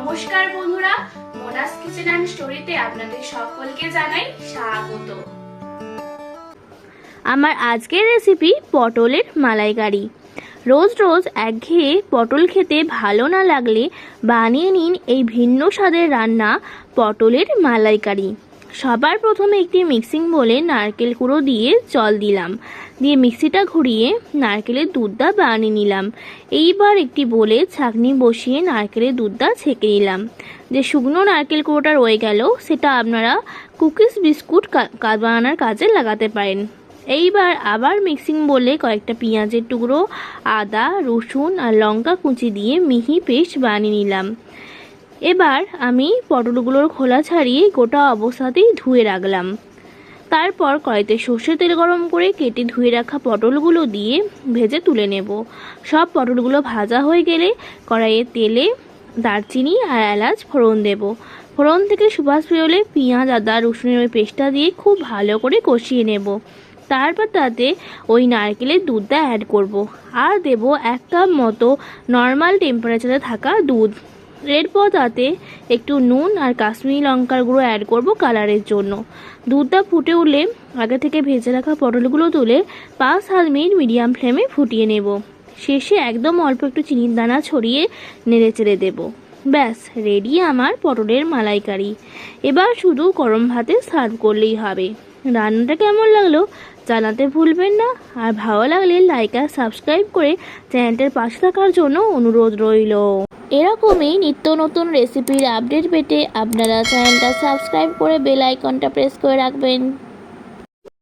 নমস্কার বন্ধুরা Monas kitchen and স্টোরিতে আপনাদের সকলকে জানাই স্বাগত। আমার আজকের রেসিপি পটলের মালাইকারি। রোজ রোজ একঘেয়ে পটল খেতে ভালো না লাগলে বানিয়ে নিন এই ভিন্ন স্বাদের রান্না পটলের মালাইকারি। সবার প্রথমে একটি মিক্সিং বলে নারকেল কুড়ো দিয়ে জল দিলাম। দিয়ে মিক্সিটা ঘুরিয়ে নারকেলের দুধটা বানিয়ে নিলাম। এইবার একটি বলে ছাঁকনি বসিয়ে নারকেলের দুধটা ছেঁকে নিলাম। যে শুকনো নারকেল কুড়োটা রয়ে গেল, সেটা আপনারা কুকিজ বিস্কুট বানানোর কাজে লাগাতে পারেন। এইবার আবার মিক্সিং বলে কয়েকটা পেঁয়াজের টুকরো, আদা, রসুন আর লঙ্কা কুচি দিয়ে মিহি পেস্ট বানিয়ে নিলাম। এবার আমি পটলগুলোর খোলা ছাড়িয়ে গোটা অবস্থাতেই ধুয়ে রাখলাম। তারপর কড়াইতে সর্ষের তেল গরম করে কেটে ধুয়ে রাখা পটলগুলো দিয়ে ভেজে তুলে নেব। সব পটলগুলো ভাজা হয়ে গেলে কড়াইয়ে তেলে দারচিনি আর এলাচ ফোড়ন দেব। ফোড়ন থেকে সুবাস বেরোলে পেঁয়াজ, আদা, রসুনের ওই পেস্টটা দিয়ে খুব ভালো করে কষিয়ে নেব। তারপর তাতে ওই নারকেলের দুধটা অ্যাড করব। আর দেব এক কাপ মতো নর্মাল টেম্পারেচারে থাকা দুধ। এরপর তাতে একটু নুন আর কাশ্মীরি লঙ্কার গুঁড়ো অ্যাড করব কালারের জন্য। দুধটা ফুটে উঠলে আগে থেকে ভেজে রাখা পটলগুলো তুলে পাঁচ সাত মিনিট মিডিয়াম ফ্লেমে ফুটিয়ে নেব। শেষে একদম অল্প একটু চিনির দানা ছড়িয়ে নেড়ে চেড়ে দেবো। ব্যাস রেডি আমার পটলের মালাইকারি। এবার শুধু গরম ভাতে সার্ভ করলেই হবে। রান্নাটা কেমন লাগল জানাতে ভুলবেন না। আর ভালো লাগলে লাইক আর সাবস্ক্রাইব করে চ্যানেলটার পাশে থাকার জন্য অনুরোধ রইল। এরকমই নিত্য নতুন রেসিপির আপডেট পেতে আপনারা চ্যানেলটা সাবস্ক্রাইব করে বেল আইকনটা প্রেস করে রাখবেন।